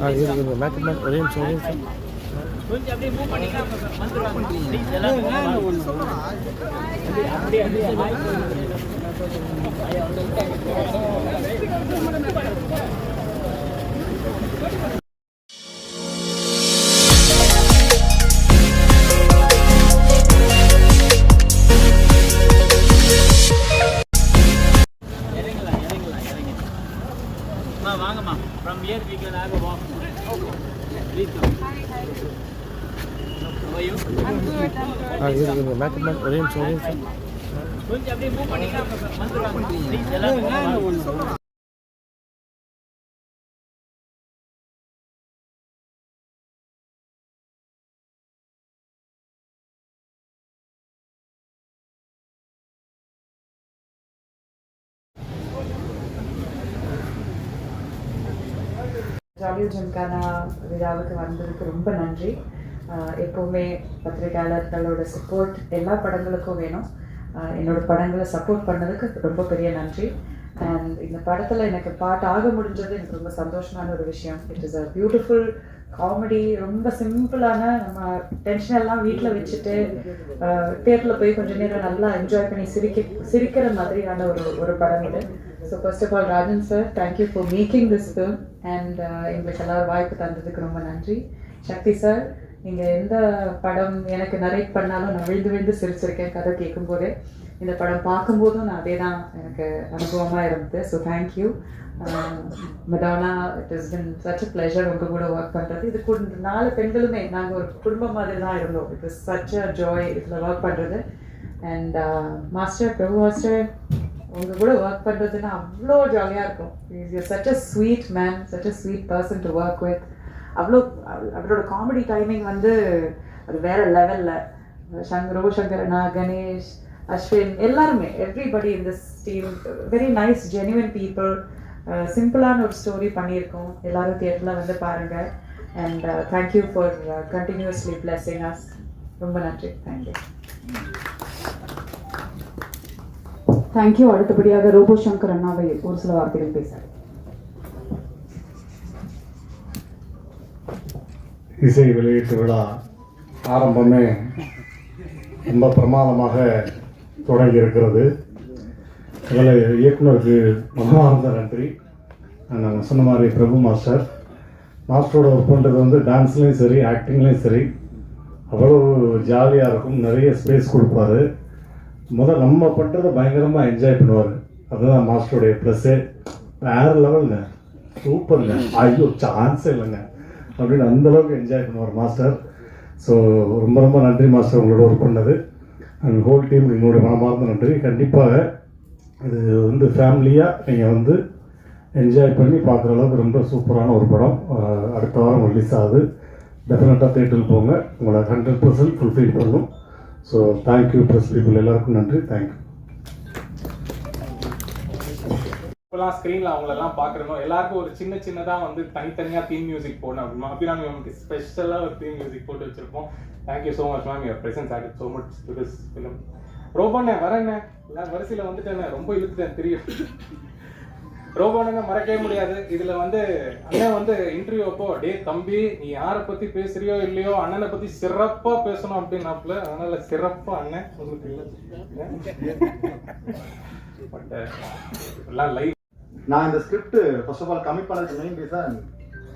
Ah please makeup man ஒரே நிமிஷம் ஒரே நிமிஷம் அப்படியே ஆ ஐயோ மேக்கப் மேன் ஒரே நிமிஷம் ஒரே நிமிஷம் கொஞ்சம் அப்படியே மூவ் பண்ணிக்கலாம் வந்துருவாங்க ப்ளீஸ் ஜாலியோ ஜம்கானா விழாவுக்கு வந்ததுக்கு ரொம்ப நன்றி. எப்போவுமே பத்திரிகையாளர்களோட சப்போர்ட் எல்லா படங்களுக்கும் வேணும். என்னோட படங்களை சப்போர்ட் பண்ணதுக்கு ரொம்ப பெரிய நன்றி. அண்ட் இந்த படத்தில் எனக்கு பாட்டு ஆக முடிஞ்சது எனக்கு ரொம்ப சந்தோஷமான ஒரு விஷயம். It is a beautiful comedy ரொம்ப சிம்பிளான நம்ம டென்ஷன் எல்லாம் வீட்டில் வச்சுட்டு தேட்டரில் போய் கொஞ்சம் நேரம் நல்லா என்ஜாய் பண்ணி சிரிக்க சிரிக்கிற மாதிரியான ஒரு ஒரு படம் இது. So first of all Rajan sir thank you for making this film and எங்களுக்கு எல்லாரும் வாய்ப்பு தந்ததுக்கு ரொம்ப நன்றி. சக்தி சார் நீங்கள் எந்த படம் எனக்கு நரேட் பண்ணாலும் நான் விழுந்து விழுந்து சிரிச்சிருக்கேன் கதை கேட்கும்போதே இந்த படம் பார்க்கும்போதும் நான் அதே தான் எனக்கு அனுபவமாக இருந்தது. So thank you Madonna it is been such a pleasure உங்கள் கூட ஒர்க் பண்ணுறது இது கூட நாலு பெண்களுமே நாங்கள் ஒரு குடும்பம் மாதிரி தான் இருந்தோம். It is such a joy இதில் ஒர்க் பண்ணுறது அண்ட் மாஸ்டர் பிரபு மாஸ்டர் உங்க கூட ஒர்க் பண்ணுறதுன்னா அவ்வளோ ஜாலியாக இருக்கும். Is such a sweet man such a sweet person to work with அவ்வளோ அவரோட காமெடி டைமிங் வந்து அது வேற லெவலில் சங்கர் ரோஷங்கரனா கணேஷ் அஸ்வின் எல்லாருமே everybody in this team very nice genuine people சிம்பிளான ஒரு ஸ்டோரி பண்ணியிருக்கோம். எல்லாரும் தியேட்டரில் வந்து பாருங்க. And thank you for continuously blessing us ரொம்ப நன்றி. தேங்க்யூ தேங்க்யூ அடுத்தபடியாக ரோபோ சங்கர் அண்ணாவை ஒரு சில வார்த்தைகள் பேசுகிறேன் இசை வெளியீட்டு விழா ஆரம்பமே ரொம்ப பிரமாதமாக தொடங்கி இருக்கிறது அதில் இயக்குனருக்கு மனமார்ந்த நன்றி. நாங்கள் சொன்ன மாதிரி பிரபு மாஸ்டர். மாஸ்டரோட ஒர்க் பண்ணுறது வந்து டான்ஸ்லேயும் சரி ஆக்டிங்லேயும் சரி அவ்வளோ ஜாலியாக இருக்கும். நிறைய ஸ்பேஸ் கொடுப்பாரு. முதல் நம்ம பண்ணுறதை பயங்கரமாக என்ஜாய் பண்ணுவார். அதுதான் மாஸ்டருடைய ப்ளஸ்ஸே வேறு லெவலுங்க சூப்பருங்க ஐயோ சான்ஸே இல்லைங்க. அப்படின்னு அந்த அளவுக்கு என்ஜாய் பண்ணுவார் மாஸ்டர் ஸோ ரொம்ப ரொம்ப நன்றி மாஸ்டர் உங்களோட ஒர்க் பண்ணது. அண்ட் ஹோல் டீம் என்னுடைய மனமார்ந்த நன்றி. கண்டிப்பாக இது வந்து ஃபேமிலியாக நீங்கள் வந்து என்ஜாய் பண்ணி பார்க்குற அளவுக்கு ரொம்ப சூப்பரான ஒரு படம். அடுத்த வாரம் ரிலீஸ் ஆகுது. டெஃபினட்டாக தேட்டருக்கு போங்க. உங்களை ஹண்ட்ரட் பர்சன்ட் ஃபுல்ஃபில் பண்ணும். So thank you press people எல்லாருக்கும் நன்றி. தேங்க்யூ இப்போலாம் ஸ்க்ரீனில் அவங்களெல்லாம் பார்க்குறனோ எல்லாருக்கும் ஒரு சின்ன சின்னதாக வந்து தனித்தனியாக தீம் மியூசிக் போடணும் அப்படிமா. அபிராமி மேம்க்கு ஸ்பெஷலாக ஒரு தீம் மியூசிக் போட்டு வச்சிருப்போம். Thank you so much ma'am your presence add so much to this film ரோபோண்ணே வரேண்ணே. எல்லாம் வரிசையில் வந்துட்டேண்ணே. ரொம்ப இழுத்துட்டேன். தெரியும் ரோபோனுங்க மறக்கவே முடியாது. இதுல வந்து அண்ணன் வந்து இன்டர்வியூ அப்போ டே தம்பி நீ யாரை பத்தி பேசுறியோ இல்லையோ அண்ணனை பத்தி சிறப்பா பேசணும் அப்படின்னாப்புல அதனால சிறப்பா அண்ணன். உங்களுக்கு இல்லை. பட் எல்லாம் லைவ் நான் இந்த ஸ்கிரிப்ட் ஃபர்ஸ்ட் ஆஃப் ஆல் கம்மி பண்ணதுக்கு மெயின் ரீசன்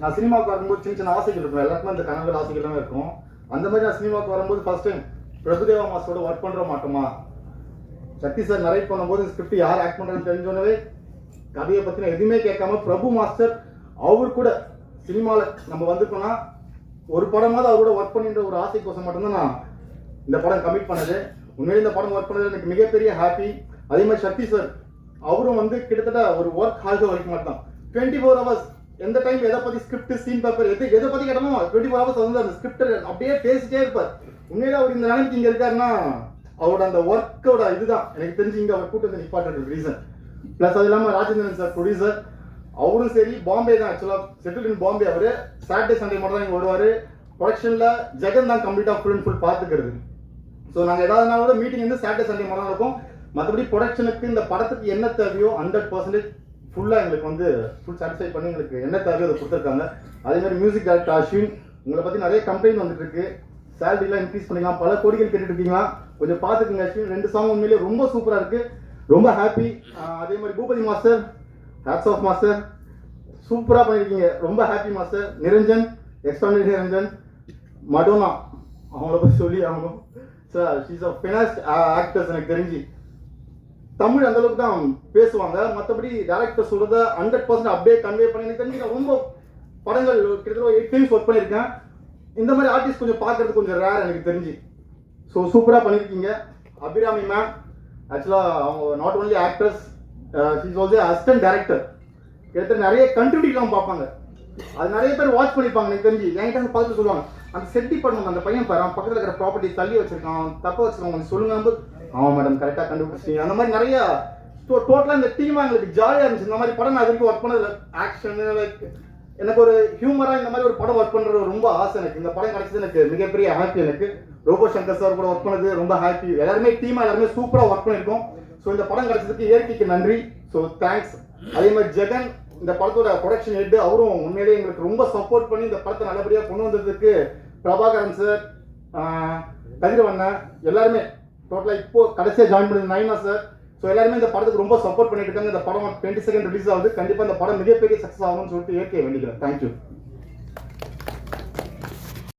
நான் சினிமாவுக்கு வரும்போது சின்ன சின்ன ஆசைகள் இருக்கும். எல்லாருக்குமே அந்த கனவுகள் ஆசைகள் இருக்கும். அந்த மாதிரி நான் சினிமாவுக்கு வரும்போது ஃபர்ஸ்ட் டைம் பிரபுதேவா மாஸ்டரோட ஒர்க் பண்ணுற மாட்டோமா? சக்தி சார் நரேட் பண்ணும்போது ஸ்கிரிப்ட் யார் ஆக்ட் பண்ணுறதுன்னு தெரிஞ்சோன்னே கதையை பற்றின எதுவுமே கேட்காம பிரபு மாஸ்டர் அவர் கூட சினிமாவில் நம்ம வந்திருக்கோம்னா ஒரு படமாவது அவரோட கூட ஒர்க் பண்ணின்ற ஒரு ஆசைக்கோசம் மட்டும்தான் நான் இந்த படம் கமிட் பண்ணது. உண்மையிலே இந்த படம் ஒர்க் பண்ணது எனக்கு மிகப்பெரிய ஹாப்பி அதே மாதிரி சக்தி சார் அவரும் வந்து கிட்டத்தட்ட ஒரு ஒர்க் ஹால்க வரைக்கும் மட்டும் டுவெண்ட்டி ஃபோர் ஹவர்ஸ் எந்த டைம் எதை பத்தி ஸ்கிரிப்ட் சீன் பேப்பர் எது எதை பத்தி கேட்டாலும் டுவெண்ட்டி ஃபோர் ஹவர்ஸ் வந்து அந்த ஸ்கிரிப்ட் அப்படியே பேசிட்டே இருப்பார். உண்மையில அவர் இந்த நிலைமைக்கு இங்க இருக்காருன்னா அவரோட அந்த ஒர்க்கோட இதுதான். எனக்கு தெரிஞ்சு இங்க அவர் கூட்டம் வந்து ரீசன் பிளஸ் அது இல்லாம ராஜேந்திரன் சார் ப்ரொடியூசர் அவரும் சரி பாம்பே தான் ஆக்சுவலா செட்டில் இன் பாம்பே அவரு. சாட்டர்டே சண்டே மட்டும் தான் இங்க வருவாரு. ப்ரொடக்ஷன்ல ஜெகன் தான் கம்ப்ளீட்டா ஃபுல் அண்ட் ஃபுல் பாத்துக்கிறது ஸோ நாங்கள் ஏதாவதுனா கூட மீட்டிங் வந்து சாட்டர்டே சண்டே மட்டும் தான் இருக்கும் மற்றபடி ப்ரொடக்ஷனுக்கு இந்த படத்துக்கு என்ன தேவையோ ஹண்ட்ரட் பர்சன்டேஜ் ஃபுல்லாக எங்களுக்கு வந்து ஃபுல் சாட்டிஸ்ஃபை பண்ணி எங்களுக்கு என்ன தேவையோ அதை கொடுத்துருக்காங்க. அதே மாதிரி மியூசிக் டேரக்டர் அஸ்வின் உங்களை பற்றி நிறைய கம்ப்ளைண்ட் வந்துட்டு இருக்கு. சேலரிலாம் இன்க்ரீஸ் பண்ணிக்கலாம். பல கோடிகள் கேட்டுட்டு இருக்கீங்களா கொஞ்சம் பார்த்துக்குங்க அஸ்வின். ரெண்டு சாங் உண்மையிலேயே ரொம்ப சூப்பராக இருக்குது ரொம்ப ஹாப்பி அதே மாதிரி Bhoopathy master hats off master சூப்பராக பண்ணியிருக்கீங்க ரொம்ப happy master Niranjan expanded Niranjan. Madonna அவங்கள பற்றி சொல்லி ஆகணும். Sir she's a finest actors எனக்கு தெரிஞ்சு. தமிழ் அந்த அளவுக்கு தான் பேசுவாங்க. மற்றபடி டேரக்டர் சொல்றத ஹண்ட்ரட் பர்சன்ட் அப்படியே கன்வே பண்ணி எனக்கு தெரிஞ்சு ரொம்ப படங்கள் கிட்டத்தட்ட எயிட் டைம்ஸ் ஒர்க் பண்ணியிருக்கேன். இந்த மாதிரி ஆர்டிஸ்ட் கொஞ்சம் பார்க்கறது கொஞ்சம் ரேர் எனக்கு தெரிஞ்சு. ஸோ சூப்பராக பண்ணியிருக்கீங்க. அபிராமி மேம் ஆக்சுவலாக அவங்க not only actors she's also assistant director கிட்டத்தட்ட நிறைய கண்ட்ரிபியூட்லாம் பார்ப்பாங்க. அது நிறைய பேர் வாட்ச் பண்ணிப்பாங்க எனக்கு தெரிஞ்சு. என்கிட்ட பார்த்து சொல்லுவாங்க. அந்த செட்டி பண்ணுவாங்க அந்த பையன் பாரு பக்கத்தில் இருக்கிற ப்ராப்பர்ட்டி தள்ளி வச்சிருக்கான் அவன் தப்ப வச்சிருக்கான் கொஞ்சம் சொல்லுங்க ஆமாம் மேடம் கரெக்டாக கண்டுபிடிச்சிங்க அந்த மாதிரி நிறைய டோட்டலாக இந்த டீமாக எங்களுக்கு ஜாலியாக இருந்துச்சு. இந்த மாதிரி படம் நான் அதுக்கு ஒர்க் பண்ணதில்ல. ஆக்ஷன் லைக் எனக்கு ஒரு ஹியூமரா இந்த மாதிரி ஒரு படம் ஒர்க் பண்றது ரொம்ப ஆசை எனக்கு. இந்த படம் கிடைச்சது எனக்கு மிகப்பெரிய ஹாப்பி எனக்கு. ரோபோ சங்கர் சார் கூட ஒர்க் பண்ணது ரொம்ப ஹாப்பி எல்லாருமே டீமாக எல்லாருமே சூப்பரா ஒர்க் பண்ணிருக்கோம் ஸோ இந்த படம் கிடைச்சதுக்கு இயற்கைக்கு நன்றி. ஸோ தேங்க்ஸ் அதே மாதிரி ஜெகன் இந்த படத்தோட ப்ரொடக்ஷன் ஹெட் அவரும் உண்மையிலேயே எங்களுக்கு ரொம்ப சப்போர்ட் பண்ணி இந்த படத்தை நல்லபடியாக கொண்டு வந்ததுக்கு பிரபாகரன் சார் கதிரவண்ணன் எல்லாருமே டோட்டலாக இப்போ கடைசியாக ஜாயின் பண்ணது நைனா சார் ஸோ எல்லாருமே இந்த படத்துக்கு ரொம்ப சப்போர்ட் பண்ணிட்டு இருக்காங்க. இந்த படம் டுவெண்ட்டி செகண்ட் ரிலீஸ் ஆகுது. கண்டிப்பாக இந்த படம் மிகப்பெரிய சக்ஸஸ் ஆகும்னு சொல்லிட்டு இயற்கையை வேண்டிக்கிறேன். தேங்க்யூ